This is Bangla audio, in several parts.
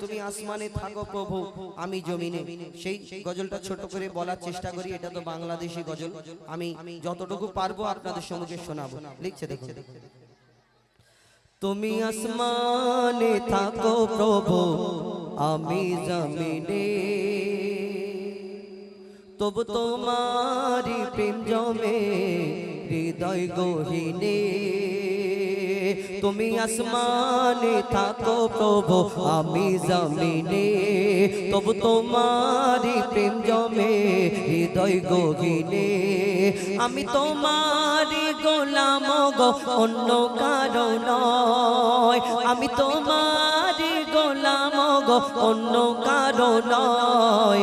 তুমি আসমানে থাকো প্রভু আমি জমিনে। সেই গজলটা ছোট করে বলার চেষ্টা করি এটা তো বাংলাদেশি গজল। আমি যতটুকু পারব আপনাদের সম্মুখে শোনাবো। লিখছে দেখুন। তুমি আসমানে থাকো প্রভু আমি জমিনে। তবু তোমারি প্রেম জমে হৃদয় গহিনে। তুমি আসমানে থাকো প্রভু, আমি জমিনে। তবু তোমারি প্রেম জমে, হৃদয় গহিনে আমি তোমারি গোলাম গো, অন্য কারও নয়। আমি তোমারি গোলাম গো, অন্য কারও নয়।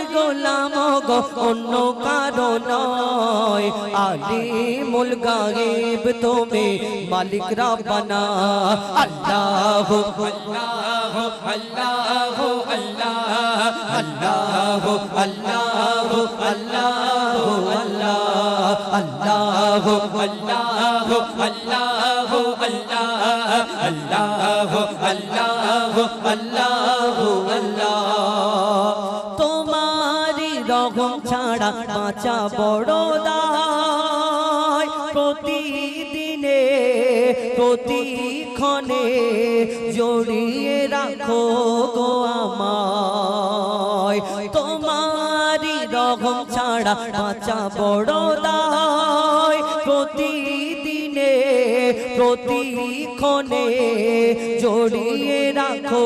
গোলাম গো অন্য কারও নয় আলিমুল গায়েব তুমি মালিক রাব্বানা আল্লাহ আল্লাহ আল্লাহ আল্লাহ আল্লাহ আল্লাহ আল্লাহ আল্লাহ আল্লাহ আল্লাহ আল্লাহ আল্লাহ আল্লাহ বাঁচা বড় দায়। প্রতিদিনে, প্রতিক্ষণে জড়িয়ে রাখো গো আমায়। তোমারি রকম ছাড়া বাঁচা বড় প্রতি প্রতিক্ষণে জড়িয়ে রাখো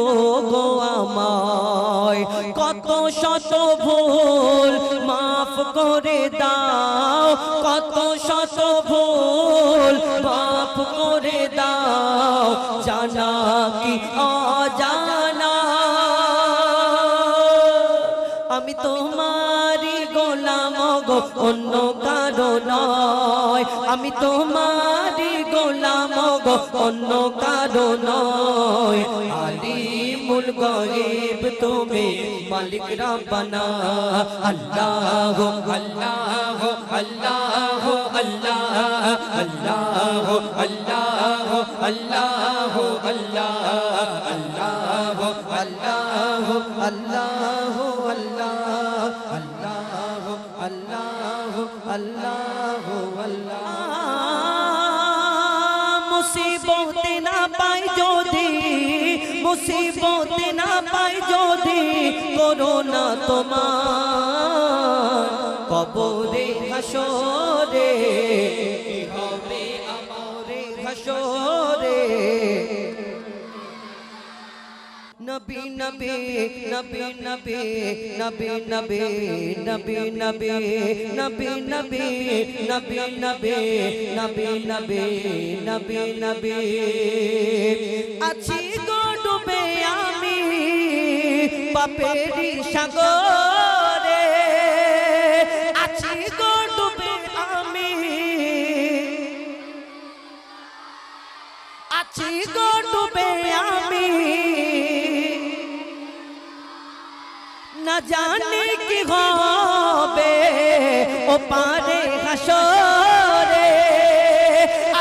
গো আমায়। কত শত ভুল মাফ করে দাও, কত শত ভুল মাফ করে দাও, জানা কি অজানা? আমি তোমারি অন্য কারও নয় আমি তোমারি গোলাম গো অন্য কারও নয় আলিমুল গরিব তুমি মালিক রাব্বানা আল্লাহ আল্লাহ আল্লাহ আল্লাহ আল্লাহ আল্লাহ আল্লাহ আল্লাহ আল্লাহ আল্লাহ আল্লাহ আল্লাহ আল্লাহ মুসিবত না পাই যদি মুসিবত না পাই যদি করোনা তোমার কবরে হাসরে নবী নবী নবী নবী নবী নবী নবী নবী নবী নবী নবী নবী নবী নবী নবী নবী আছি গো ডুবে আমি পাপেরি সাগরে আছি গো ডুবে আমি আছি গো ডুবে আমি না জানি কি হবে? ও পারে হাসরে।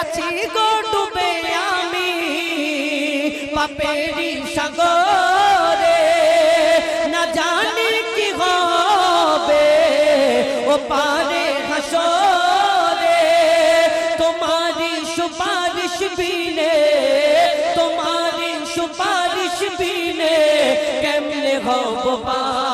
আছি গো ডুবে আমি পাপেরি সাগরে। না জানি কি হবে? ও পারে হাসরে। তোমারি সুপারিশ বিনে তোমারি সুপারিশ বিনে কেমনে হব পার?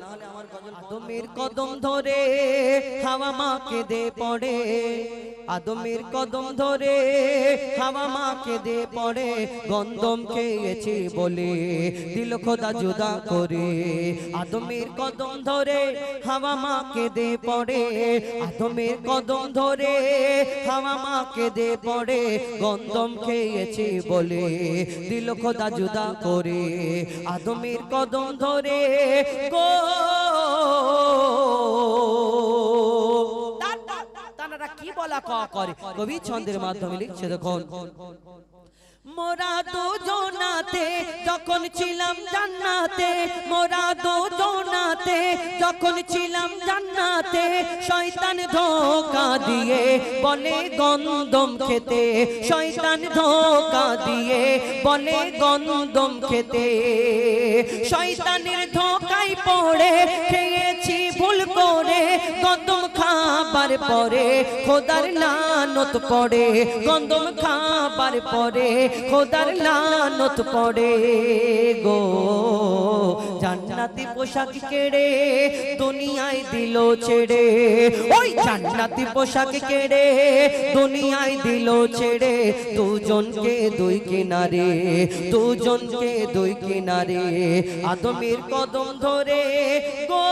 আদমের কদম ধরে হাওয়া মাকে দে পড়ে। আদমের কদম ধরে হাওয়া মাকে দে পড়ে। গন্ধম খেয়েছি বলে দিল খোদা জুদা করে। আদমের কদম ধরে হাওয়া মাকে দে পড়ে। আদমের কদম ধরে হাওয়া মাকে দে পড়ে। গন্ধম খেয়েছি বলে দিল খোদা জুদা করে। আদমের কদম ধরে গো কবি ছন্দের মাধ্যমে লিখছে দেখুন। মোরা যখন ছিলাম জান্নাতে, মোরা দুজনাতে যখন ছিলাম জান্নাতে, শয়তান ধোকা দিয়ে বলে গন্ধম খেতে, শয়তান ধোকা দিয়ে বলে গন্ধম খেতে, শয়তানের পড়ে খেয়েছি। খাবার পরে, খোদার লানত পড়ে, গন্ধম খাবার পরে, খোদার লানত পড়ে গো। জান্নাতি পোশাক কেড়ে দুনিয়ায় দিল ছেড়ে, ওই জান্নাতি পোশাক কেড়ে দুনিয়ায় দিল ছেড়ে, দুজনকে দুই কিনারে, দুজনকে দুই কিনারে, আদমের কদম ধরে গো।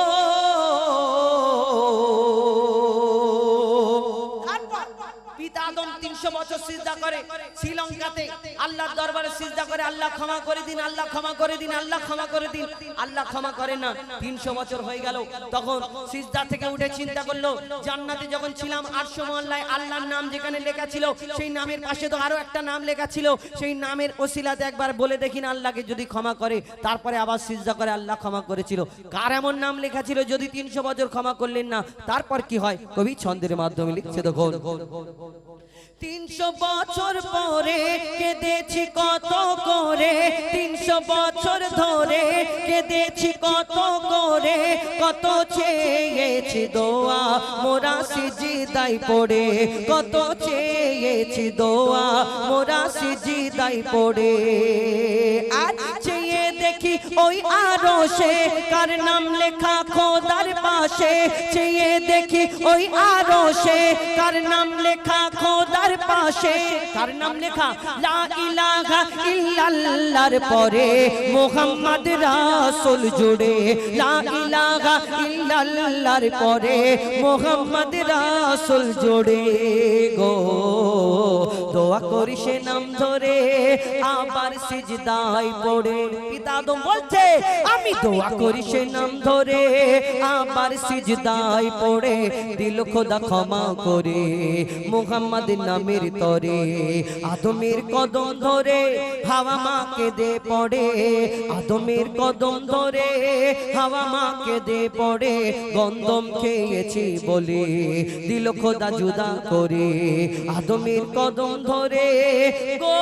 পিতা আদম তিনশো বছর করে শ্রীলঙ্কাতে। দরবারে করে, আল্লাহ ক্ষমা করে দিন, আল্লাহ ক্ষমা করে দিন, আল্লাহ ক্ষমা করে দিন। আল্লাহ ক্ষমা করে না, তিনশো বছর হয়ে গেল। তখন সিজদা থেকে উঠে চিন্তা করল, জান্নাতে যখন ছিলাম আটশো মহল্লায় আল্লাহর নাম যেখানে লেখা ছিল, সেই নামের পাশে তো আরও একটা নাম লেখা ছিল। সেই নামের ওসিলাতে একবার বলে দেখি না, আল্লাহকে যদি ক্ষমা করে, তারপরে আবার সিজদা করে আল্লাহ ক্ষমা করেছিল। কার এমন নাম লেখা ছিল, যদি তিনশো বছর ক্ষমা করলেন না, তারপর কি হয়? কবি ছন্দের মাধ্যমে লিখছে তিনশো বছর পরে কেঁদেছি কত করে? তিনশো বছর ধরে কেঁদেছি কত করে? কত চেয়েছি দোয়া, মোরা সিজিদাই পড়ে। কত চেয়েছি দোয়া, মোরা সিজিদাই পড়ে। আর চেয়ে দেখি ওই আরও সে কার নাম লেখা খোদার পাশে? চেয়ে দেখি ওই আরও সে কার নাম লেখা খোদার পাশে? কার নাম লেখা? লা ইলাহা ইল্লাল্লাহর পরে মোহাম্মদ রাসূল জুড়ে। লা ইলাহা ইল্লাল্লাহর পরে মোহাম্মদ রাসূল জুড়ে গো। দোয়া করি সে নাম ধরে, আবার সিজদায় পড়ে। পিতা আদম বলছে আমি দোয়া করি সে নাম ধরে আবার সিজদায় পড়ে, দিল খোদা ক্ষমা করে, মুহাম্মদ নামের তরে, আদমের কদম ধরে, হাওয়া মাকে দে পড়ে, আদমের কদম ধরে, হাওয়া মাকে দে পড়ে গন্ধম খেয়েছি বলে, দিল খোদা জুদা করে, আদমের কদম ধরে, গো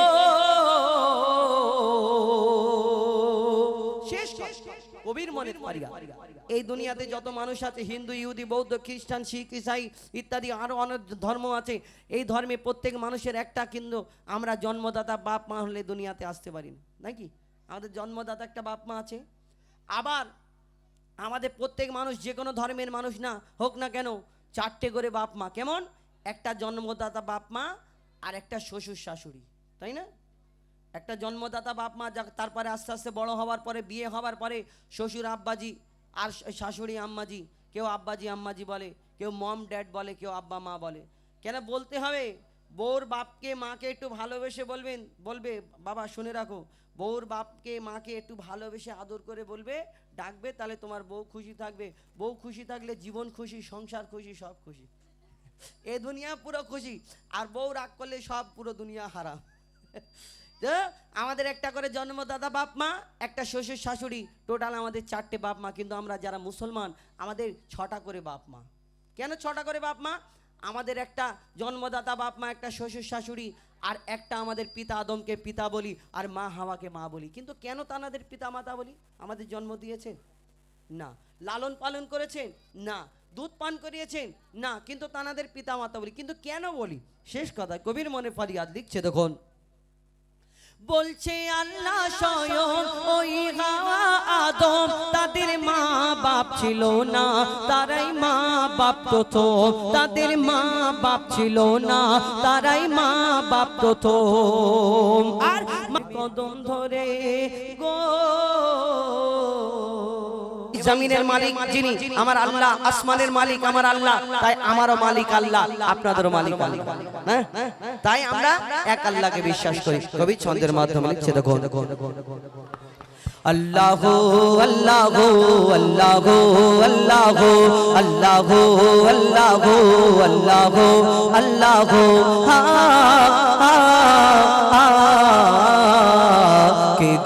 কবির মনের পারিয়া এই দুনিয়াতে যত মানুষ আছে হিন্দু ইহুদি বৌদ্ধ খ্রিস্টান শিখ ইসাই ইত্যাদি আরও অনেক ধর্ম আছে। এই ধর্মে প্রত্যেক মানুষের একটা কিন্তু আমরা জন্মদাতা বাপ মা হলে দুনিয়াতে আসতে পারি না। নাকি আমাদের জন্মদাতা একটা বাপ মা আছে। আবার আমাদের প্রত্যেক মানুষ যে কোনো ধর্মের মানুষ না হোক না কেন চারটে করে বাপ মা। কেমন? একটা জন্মদাতা বাপ মা আর একটা শ্বশুর শাশুড়ি। তাই না? একটা জন্মদাতা বাপ মা তারপরে আস্তে আস্তে বড় হওয়ার পরে, বিয়ে হওয়ার পরে শ্বশুর আব্বাজি আর শাশুড়ি আম্মাজি, কেউ আব্বাজি আম্মাজি বলে, কেউ মম ড্যাড বলে, কেউ আব্বা মা বলে। কেন বলতে হবে? বউর বাপকে মাকে একটু ভালোবেসে বলবেন, বলবে, বাবা, শুনে রাখো, বউর বাপকে মাকে একটু ভালোবেসে আদর করে বলবে, ডাকবে, তাহলে তোমার বউ খুশি থাকবে। বউ খুশি থাকলে জীবন খুশি, সংসার খুশি, সব খুশি। এ দুনিয়া পুরো খুশি, আর বউ রাগ করলে সব পুরো দুনিয়া হারাম। তো, আমাদের একটা করে জন্মদাতা বাপ মা, একটা শ্বশুর শাশুড়ি, টোটাল আমাদের চারটে বাপ মা, কিন্তু আমরা যারা মুসলমান, আমাদের ছটা করে বাপ মা। কেন ছটা করে বাপ মা? আমাদের একটা জন্মদাতা বাপ মা, একটা শ্বশুর শাশুড়ি, আর একটা আমাদের পিতা আদমকে পিতা বলি, আর মা হাওয়াকে মা বলি। কিন্তু কেন তানাদের পিতা মাতা বলি? আমাদের জন্ম দিয়েছেন? না। লালন পালন করেছেন? না। দুধ পান করিয়েছেন? না। কিন্তু তানাদের পিতা মাতা বলি। কিন্তু কেন বলি? শেষ কথা, কবির মনে ফারিয়াদ লিখছে, দেখুন। বলছে আল্লাহ স্বয়ং ওই হাওয়া আদম। তাদের মা বাপ ছিল না, তারাই মা বাপ প্রথম। তাদের মা বাপ ছিল না, তারাই মা বাপ প্রথম। আর কদম ধরে গো জমিনের মালিক যিনি, আমার আল্লাহ, আসমানের মালিক আমার আল্লাহ, তাই আমারও মালিক আল্লাহ, আপনাদেরও মালিক আল্লাহ। হ্যাঁ? তাই আমরা এক আল্লাহকে বিশ্বাস করি। কবি ছন্দের মাধ্যমে লিখছে দেখো আল্লাহ আল্লাহ আল্লাহ আল্লাহ আল্লাহ আল্লাহ আল্লাহ আল্লাহ, হা হা হা কে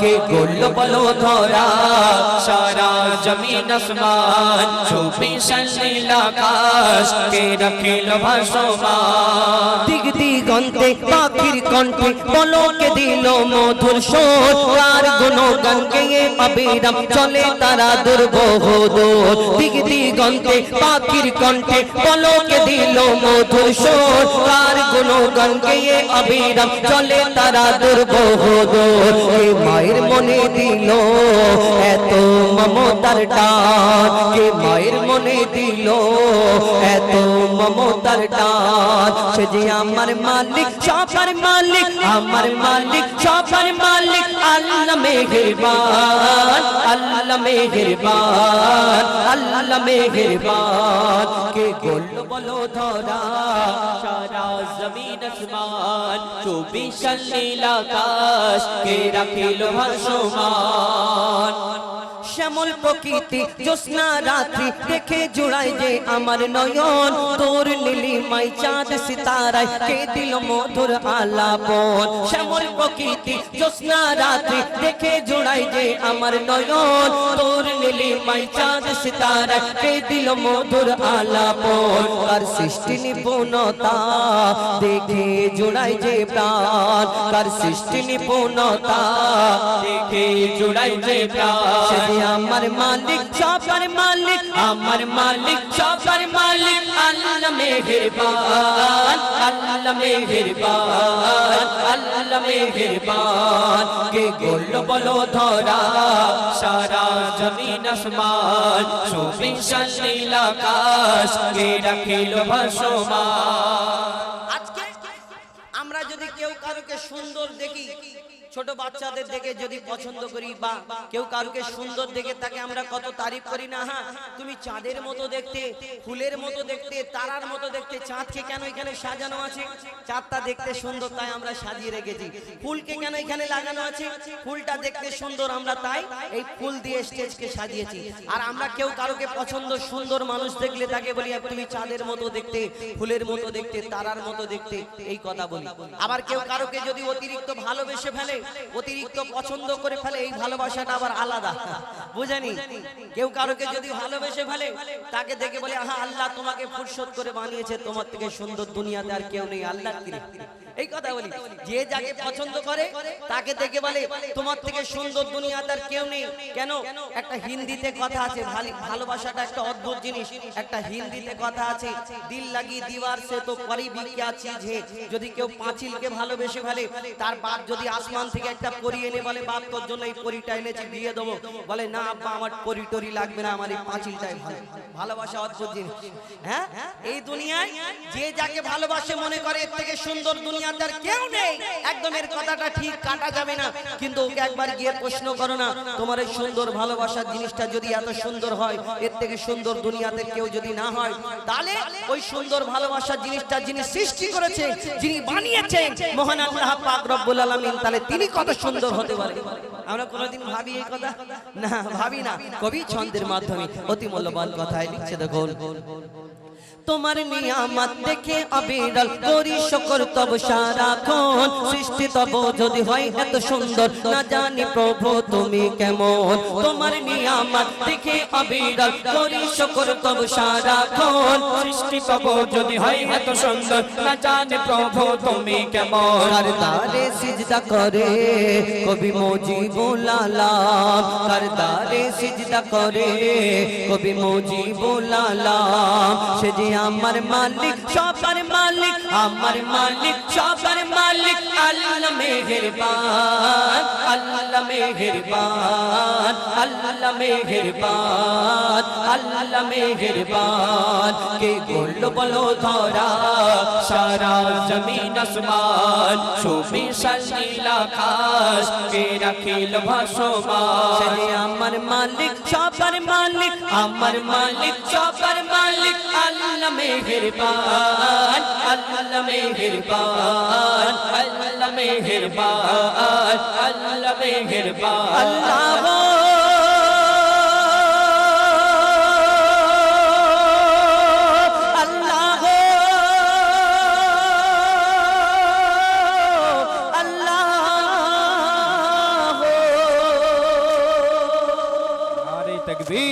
কে গোল বলো ধরা, সারা জমিন আসমান আকাশ, কে পাখির কণ্ঠে বলকে দিল মধুর চলে তারা দুর্বহ দোর দিগ পাখির কণ্ঠে বলকে দিল মধুর সোর কার গুণগান গেয়ে অবিরাম চলে তারা দুর্বহ দোর কে মায়ের মনে দিল, এত মমতার টান। কে মায়ের মনে দিল, এত মমতার টান। সে যে আমার মালিক, সবার মালিক, আমার মালিক, সবার মালিক। আল্লাহ মেহেরবান আল্লাহ মেহেরবান আল্লাহ মেহেরবান। কে গোল বলো ধরা, সারা জমিন আসমান, চব্বিশ নীল আকাশ, কে রাখিল ভাসমান। শ্যামল প্রকৃতি, জ্যোৎস্না রাত্রি, দেখে জুড়াই যে আমার নয়ন। তোর নীলিমাই চাঁদ সিতারায়, কে দিল মধুর আলাপন? শ্যামল প্রকৃতি, জ্যোৎস্না রাত্রি, দেখে জুড়াই যে আমার নয়ন। তোর নীলিমাই চাঁদ সিতারায়, কে দিল মধুর আলাপন? কার সৃষ্টি নিপুণতা, দেখে জুড়াই যে প্রাণ। কার সৃষ্টি নিপুণতা প্রাণ। আমার মালিক সবার মালিক আমার মালিক সবার মালিক আল্লাহ মেহেরবান আল্লাহ মেহেরবান আল্লাহ মেহেরবান। কে গোল বলো ধরা সারা জমিন আসমান সুবিশাল নীল আকাশ কে রাখিল ভাসমান। আজকে আমরা যদি কেউ কারোকে সুন্দর দেখি ছোট বাচ্চাদের দেখে যদি পছন্দ করি বা কেউ কারোকে সুন্দর দেখে তাকে আমরা কত তারিফ করি না হ্যাঁ? তুমি চাঁদের মতো দেখতে, ফুলের মতো দেখতে, তারার মতো দেখতে, চাঁদকে কেন এখানে সাজানো আছে? চাঁদটা দেখতে সুন্দর, তাই আমরা সাজিয়ে রেখেছি। ফুলকে কেন এখানে লাগানো আছে? ফুলটা দেখতে সুন্দর, আমরা তাই এই ফুল দিয়ে স্টেজকে সাজিয়েছি। আর আমরা কেউ কারোকে পছন্দ সুন্দর মানুষ দেখলে তাকে বলি, তুমি চাঁদের মতো দেখতে, ফুলের মতো দেখতে, তারার মতো দেখতে, এই কথা বলি। আবার কেউ কারোকে যদি অতিরিক্ত ভালোবেসে ফেলে অতিরিক্ত পছন্দ করে ফেলে এই ভালোবাসাটা আবার আলাদা। বুঝেনি। কেউ কারোকে যদি ভালোবেসে ফেলে তাকে দেখে বলে হ্যাঁ আল্লাহ তোমাকে ফুরসত করে বানিয়েছে তোমার থেকে সুন্দর দুনিয়াতে আর কেউ নেই আল্লাহ এই কথা বলি যে যাকে পছন্দ করে তাকে দেখে বলে তোমার থেকে সুন্দর দুনিয়াতে আর কেউ নেই। কেন? একটা হিন্দিতে কথা আছে ভালোবাসাটা একটা অদ্ভুত জিনিস। একটা হিন্দিতে কথা আছে দিল লাগি দিওয়ার সে তো করিবি কিয়া চিজ হে যদি কেউ পাঁচিলকে ভালোবেসে বসে ফেলে তার বাপ যদি আসমান থেকে একটা পরি এনে বলে বাপ তোর জন্য এই পরিটা এনেছি দিয়ে দেবো বলে না আব্বা আমার পরি টরি লাগবে না আমার এই পাঁচিলটাই ভালো। ভালোবাসা অদ্ভুত জিনিস। হ্যাঁ? এই দুনিয়ায় যে যাকে ভালোবাসে মনে করে এর থেকে সুন্দর দুনিয়াতে আর কেউ নেই। একদম এর কথাটা ঠিক কাটা যাবে না। কিন্তু ওকে একবার গিয়ে প্রশ্ন করো না তোমার এই সুন্দর ভালোবাসার জিনিসটা যদি এত সুন্দর হয় এর থেকে সুন্দর দুনিয়াতে কেউ যদি না হয় তাহলে ওই সুন্দর ভালোবাসার জিনিসটা যিনি সৃষ্টি করেছে যিনি বানিয়েছেন মহান আল্লাহ পাক রব্বুল আলামিন তাহলে তিনি কত সুন্দর হতে পারে? আমরা কোনোদিন ভাবি এই কথা? না, ভাবি না। কবি ছন্দের মাধ্যমে অতি মূল্যবান কথায় লিখছে দেখুন। তোমার নিয়ামত দেখে অবিরল করি শকর তব সারাক্ষণ। সৃষ্টি তব যদি হয় এত সুন্দর, না জানি প্রভু তুমি কেমন। তোমার নিয়ামত দেখে অবিরল করি শকর তব সারাক্ষণ। সৃষ্টি তব যদি হয় এত সুন্দর, না জানে প্রভু তুমি কেমন। করদারে সিজদা করে কবি মুজিবুল আলাম। করদারে সিজদা করে কবি মুজিবুল আলাম। সে যে আমার মালিক সবার মালিক, আমার মালিক সবার মালিক, আল্লাহ মেহেরবান আল্লাহ মেহেরবান আল্লাহ মেহেরবান আল্লাহ মেহেরবান। কে বলল বলো ধরা, সারা জমিন আসমান, সুবিশাল নীল আকাশ, কে রাখিল ভাসমান? আমার মালিক সবার মালিক, আমার মালিক সবার মালিক, আল্লাহ মেহেরবান। মেহেরবান আল্লাহ মেহেরবান আল্লাহ মেহেরবান। আল্লাহ আল্লাহ। আল্লাহ তকবীর।